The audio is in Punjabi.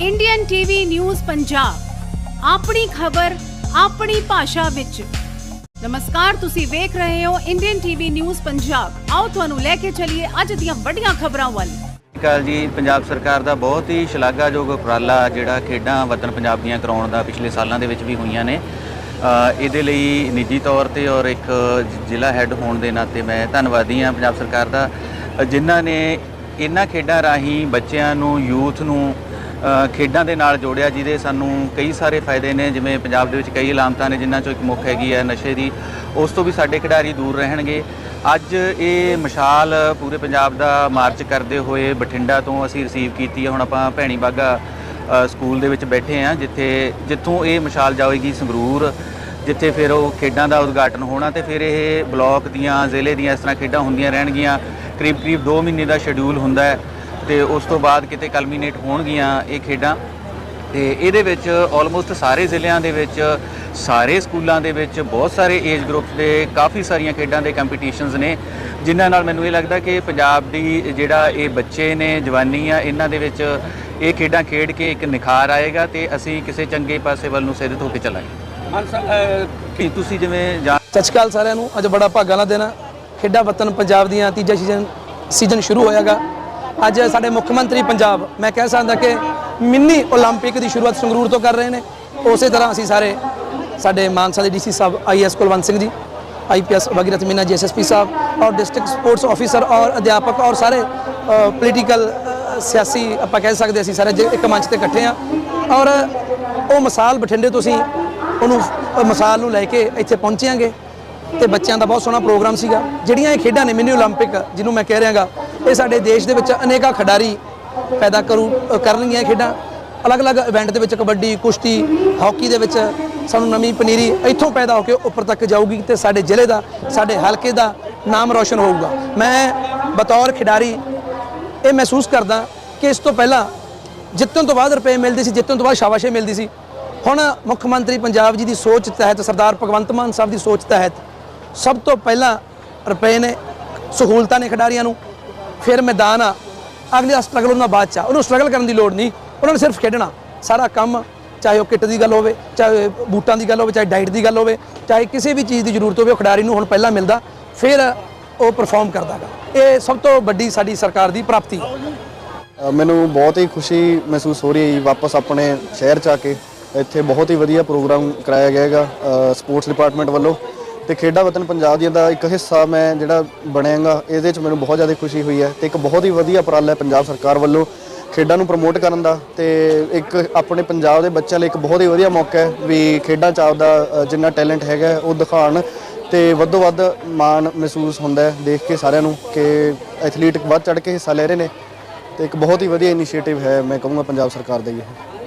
ਇੰਡੀਅਨ ਟੀਵੀ ਨਿਊਜ਼ ਪੰਜਾਬ ਆਪਣੀ ਖਬਰ, ਆਪਣੀ ਭਾਸ਼ਾ ਵਿੱਚ। ਨਮਸਕਾਰ, ਤੁਸੀਂ ਵੇਖ ਰਹੇ ਹੋ ਇੰਡੀਅਨ ਟੀਵੀ ਨਿਊਜ਼ ਪੰਜਾਬ ਆਓ ਤੁਹਾਨੂੰ ਲੈ ਕੇ ਚੱਲੀਏ ਅੱਜ ਦੀਆਂ ਵੱਡੀਆਂ ਖਬਰਾਂ ਵੱਲ। ਸਤਿ ਜੀ, ਪੰਜਾਬ ਸਰਕਾਰ ਦਾ ਬਹੁਤ ਹੀ ਸ਼ਲਾਘਾਯੋਗ ਉਪਰਾਲਾ ਜਿਹੜਾ ਖੇਡਾਂ ਵਤਨ ਪੰਜਾਬ ਦੀਆਂ ਕਰਾਉਣ ਦਾ ਪਿਛਲੇ ਸਾਲਾਂ ਦੇ ਵਿੱਚ ਵੀ ਹੋਈਆਂ ਨੇ। ਇਹਦੇ ਲਈ ਨਿੱਜੀ ਤੌਰ ਤੇ ਔਰ ਇੱਕ ਜ਼ਿਲ੍ਹਾ ਹੈੱਡ ਹੋਣ ਦੇ ਨਾਤੇ ਮੈਂ ਧੰਨਵਾਦੀ ਹਾਂ ਪੰਜਾਬ ਸਰਕਾਰ ਦਾ। ਜਿਨ੍ਹਾਂ ਨੇ ਇਹਨਾਂ ਖੇਡਾਂ ਰਾਹੀਂ ਬੱਚਿਆਂ ਨੂੰ ਯੂਥ ਨੂੰ ਖੇਡਾਂ ਦੇ ਨਾਲ ਜੋੜਿਆ, ਜਿਹਦੇ ਸਾਨੂੰ ਕਈ ਸਾਰੇ ਫਾਇਦੇ ਨੇ, ਜਿਵੇਂ ਪੰਜਾਬ ਦੇ ਵਿੱਚ ਕਈ ਇਲਾਮਤਾਂ ਨੇ, ਜਿਨ੍ਹਾਂ ਚੋਂ ਇੱਕ ਮੁੱਖ ਹੈਗੀ ਹੈ ਨਸ਼ੇ ਦੀ। ਉਸ ਤੋਂ ਵੀ ਸਾਡੇ ਖਿਡਾਰੀ ਦੂਰ ਰਹਿਣਗੇ। ਅੱਜ ਇਹ ਮਸ਼ਾਲ ਪੂਰੇ ਪੰਜਾਬ ਦਾ ਮਾਰਚ ਕਰਦੇ ਹੋਏ ਬਠਿੰਡਾ ਤੋਂ ਅਸੀਂ ਰਿਸੀਵ ਕੀਤੀ ਹੈ। ਹੁਣ ਆਪਾਂ ਭੈਣੀ ਬਾਗਾ ਸਕੂਲ ਦੇ ਵਿੱਚ ਬੈਠੇ ਹਾਂ, ਜਿੱਥੇ, ਜਿੱਥੋਂ ਇਹ ਮਸ਼ਾਲ ਜਾਵੇਗੀ ਸੰਗਰੂਰ, ਜਿੱਥੇ ਫਿਰ ਉਹ ਖੇਡਾਂ ਦਾ ਉਦਘਾਟਨ ਹੋਣਾ ਤੇ ਫਿਰ ਇਹ ਬਲਾਕ ਦੀਆਂ ਜ਼ਿਲ੍ਹੇ ਦੀਆਂ ਇਸ ਤਰ੍ਹਾਂ ਖੇਡਾਂ ਹੁੰਦੀਆਂ ਰਹਿਣਗੀਆਂ। ਕਰੀਬ ਕਰੀਬ 2 ਮਹੀਨੇ ਦਾ ਸ਼ਡਿਊਲ ਹੁੰਦਾ ਹੈ। ਤੇ ਉਸ ਤੋਂ ਬਾਅਦ ਕਿਤੇ ਕਲਮੀਨੇਟ ਹੋਣਗੀਆਂ ਇਹ ਖੇਡਾਂ। ਤੇ ਇਹਦੇ ਵਿੱਚ ਆਲਮੋਸਟ ਸਾਰੇ ਜ਼ਿਲ੍ਹਿਆਂ ਦੇ ਵਿੱਚ ਸਾਰੇ ਸਕੂਲਾਂ ਦੇ ਵਿੱਚ ਬਹੁਤ ਸਾਰੇ ਏਜ ਗਰੁੱਪ ਦੇ ਕਾਫੀ ਸਾਰੀਆਂ ਖੇਡਾਂ ਦੇ ਕੰਪੀਟੀਸ਼ਨਸ ਨੇ ਜਿਨ੍ਹਾਂ ਨਾਲ ਮੈਨੂੰ ਇਹ ਲੱਗਦਾ ਕਿ ਪੰਜਾਬ ਦੀ ਜਿਹੜਾ ਇਹ ਬੱਚੇ ਨੇ ਜਵਾਨੀ ਆ ਇਹਨਾਂ ਦੇ ਵਿੱਚ ਇਹ ਖੇਡਾਂ ਖੇਡ ਕੇ ਇੱਕ ਨਿਖਾਰ ਆਏਗਾ ਤੇ ਅਸੀਂ ਕਿਸੇ ਚੰਗੇ ਪਾਸੇ ਵੱਲ ਨੂੰ ਸਿੱਧਤ ਹੋ ਕੇ ਚੱਲਾਂਗੇ। ਕੀ ਤੁਸੀਂ ਜਿਵੇਂ ਜਾਣ ਸਤਿ ਸ਼੍ਰੀ ਅਕਾਲ ਸਾਰਿਆਂ ਨੂੰ। ਅੱਜ ਬੜਾ ਭਾਗਾਂ ਦਾ ਦਿਨ ਆ। ਖੇਡਾਂ ਵਤਨ ਪੰਜਾਬ ਦੀਆਂ ਤੀਜਾ ਸੀਜ਼ਨ ਸੀਜ਼ਨ ਸ਼ੁਰੂ ਹੋਇਆਗਾ। ਅੱਜ ਸਾਡੇ ਮੁੱਖ ਮੰਤਰੀ ਪੰਜਾਬ ਮੈਂ ਕਹਿ ਸਕਦਾ ਕਿ ਮਿੰਨੀ 올림픽 ਦੀ ਸ਼ੁਰੂਆਤ ਸੰਗਰੂਰ ਤੋਂ ਕਰ ਰਹੇ ਨੇ ਉਸੇ ਤਰ੍ਹਾਂ ਅਸੀਂ ਸਾਰੇ ਸਾਡੇ ਮਾਨਸਾ ਦੇ DC sahib IAS Kulwant Singh ji IPS Bhagirath Meena ji SSP sahib ਔਰ ਡਿਸਟ੍ਰਿਕਟ ਸਪੋਰਟਸ ਆਫੀਸਰ ਔਰ ਅਧਿਆਪਕ ਔਰ ਸਾਰੇ ਪੋਲੀਟੀਕਲ ਸਿਆਸੀ ਆਪਾਂ ਕਹਿ ਸਕਦੇ ਅਸੀਂ ਸਾਰੇ ਜੇ ਇੱਕ ਮੰਚ ਤੇ ਇਕੱਠੇ ਆ ਔਰ ਉਹ ਮਿਸਾਲ ਬਠਿੰਡੇ ਤੋਂ ਅਸੀਂ ਉਹਨੂੰ ਅ, ਮਿਸਾਲ ਨੂੰ ਲੈ ਕੇ ਇੱਥੇ ਪਹੁੰਚਿਆਂਗੇ ਤੇ ਬੱਚਿਆਂ ਦਾ ਬਹੁਤ ਸੋਹਣਾ ਪ੍ਰੋਗਰਾਮ ਸੀਗਾ ਜਿਹੜੀਆਂ ਇਹ ਖੇਡਾਂ ਨੇ ਮਿਨੀ 올림픽 ਜਿਹਨੂੰ ਮੈਂ ਕਹਿ ਰਿਹਾਗਾ ਇਹ ਸਾਡੇ ਦੇਸ਼ ਦੇ ਵਿੱਚ ਅਨੇਕਾਂ ਖਿਡਾਰੀ ਪੈਦਾ ਕਰੂ ਕਰਨਗੀਆਂ ਖੇਡਾਂ। ਅਲੱਗ-ਅਲੱਗ ਇਵੈਂਟ ਦੇ ਵਿੱਚ ਕਬੱਡੀ, ਕੁਸ਼ਤੀ, ਹਾਕੀ ਦੇ ਵਿੱਚ ਸਾਨੂੰ ਨਵੀਂ ਪਨੀਰੀ ਇੱਥੋਂ ਪੈਦਾ ਹੋ ਕੇ ਉੱਪਰ ਤੱਕ ਜਾਊਗੀ ਤੇ ਸਾਡੇ ਜ਼ਿਲ੍ਹੇ ਦਾ, ਸਾਡੇ ਹਲਕੇ ਦਾ ਨਾਮ ਰੌਸ਼ਨ ਹੋਊਗਾ। ਮੈਂ ਬਤੌਰ ਖਿਡਾਰੀ ਇਹ ਮਹਿਸੂਸ ਕਰਦਾ ਕਿ ਇਸ ਤੋਂ ਪਹਿਲਾਂ ਜਿੱਤਣ ਤੋਂ ਬਾਅਦ ਰੁਪਏ ਮਿਲਦੇ ਸੀ, ਜਿੱਤਣ ਤੋਂ ਬਾਅਦ ਸ਼ਾਬਾਸ਼ੇ ਮਿਲਦੀ ਸੀ। ਹੁਣ ਮੁੱਖ ਮੰਤਰੀ ਪੰਜਾਬ ਜੀ ਦੀ ਸੋਚ ਤਹਿਤ, ਸਰਦਾਰ ਭਗਵੰਤ ਮਾਨ ਸਾਹਿਬ ਦੀ ਸੋਚ ਤਹਿਤ ਸਭ ਤੋਂ ਪਹਿਲਾਂ ਰੁਪਏ ਨੇ ਸਹੂਲਤਾਂ ਨੇ ਖਿਡਾਰੀਆਂ ਨੂੰ ਫਿਰ ਮੈਦਾਨ ਆ। ਅਗਲੇ ਦਾ ਸਟਰਗਲ ਉਹਨਾਂ ਬਾਅਦ ਚ ਆ। ਉਹਨੂੰ ਸਟਰਗਲ ਕਰਨ ਦੀ ਲੋੜ ਨਹੀਂ। ਉਹਨਾਂ ਨੇ ਸਿਰਫ ਖੇਡਣਾ। ਸਾਰਾ ਕੰਮ ਚਾਹੇ ਉਹ ਕਿੱਟ ਦੀ ਗੱਲ ਹੋਵੇ, ਚਾਹੇ ਬੂਟਾਂ ਦੀ ਗੱਲ ਹੋਵੇ, ਚਾਹੇ ਡਾਈਟ ਦੀ ਗੱਲ ਹੋਵੇ, ਚਾਹੇ ਕਿਸੇ ਵੀ ਚੀਜ਼ ਦੀ ਜ਼ਰੂਰਤ ਹੋਵੇ, ਉਹ ਖਿਡਾਰੀ ਨੂੰ ਹੁਣ ਪਹਿਲਾਂ ਮਿਲਦਾ। ਫਿਰ ਉਹ ਪਰਫਾਰਮ ਕਰਦਾਗਾ। ਇਹ ਸਭ ਤੋਂ ਵੱਡੀ ਸਾਡੀ ਸਰਕਾਰ ਦੀ ਪ੍ਰਾਪਤੀ। ਮੈਨੂੰ ਬਹੁਤ ਹੀ ਖੁਸ਼ੀ ਮਹਿਸੂਸ ਹੋ ਰਹੀ ਹੈ ਜੀ, ਵਾਪਸ ਆਪਣੇ ਸ਼ਹਿਰ ਚ ਆ ਕੇ। ਇੱਥੇ ਬਹੁਤ ਹੀ ਵਧੀਆ ਪ੍ਰੋਗਰਾਮ ਕਰਾਇਆ ਗਿਆ ਹੈਗਾ ਸਪੋਰਟਸ ਡਿਪਾਰਟਮੈਂਟ ਵੱਲੋਂ। ਤੇ ਖੇਡਾਂ ਵਤਨ ਪੰਜਾਬ ਦੀਆਂ ਦਾ ਇੱਕ ਹਿੱਸਾ ਮੈਂ ਜਿਹੜਾ ਬਣਿਆਗਾ, ਇਹਦੇ ਚ ਮੈਨੂੰ ਬਹੁਤ ਜ਼ਿਆਦਾ ਖੁਸ਼ੀ ਹੋਈ ਹੈ ਤੇ ਇੱਕ ਬਹੁਤ ਹੀ ਵਧੀਆ ਉਪਰਾਲਾ ਹੈ ਪੰਜਾਬ ਸਰਕਾਰ ਵੱਲੋਂ ਖੇਡਾਂ ਨੂੰ ਪ੍ਰਮੋਟ ਕਰਨ ਦਾ ਤੇ ਇੱਕ ਆਪਣੇ ਪੰਜਾਬ ਦੇ ਬੱਚਿਆਂ ਲਈ ਇੱਕ ਬਹੁਤ ਹੀ ਵਧੀਆ ਮੌਕਾ ਹੈ ਵੀ ਖੇਡਾਂ ਚ ਆਪਦਾ ਜਿੰਨਾ ਟੈਲੈਂਟ ਹੈਗਾ ਉਹ ਦਿਖਾਉਣ ਤੇ ਵੱਧੋ ਵੱਧ ਮਾਣ ਮਹਿਸੂਸ ਹੁੰਦਾ ਹੈ ਦੇਖ ਕੇ ਸਾਰਿਆਂ ਨੂੰ ਕਿ ਐਥਲੀਟ ਵੱਧ ਚੜ ਕੇ ਹਿੱਸਾ ਲੈ ਰਹੇ ਨੇ ਤੇ ਇੱਕ ਬਹੁਤ ਹੀ ਵਧੀਆ ਇਨੀਸ਼ੀਏਟਿਵ ਹੈ ਮੈਂ ਕਹੂੰਗਾ ਪੰਜਾਬ ਸਰਕਾਰ ਦਾ ਇਹ।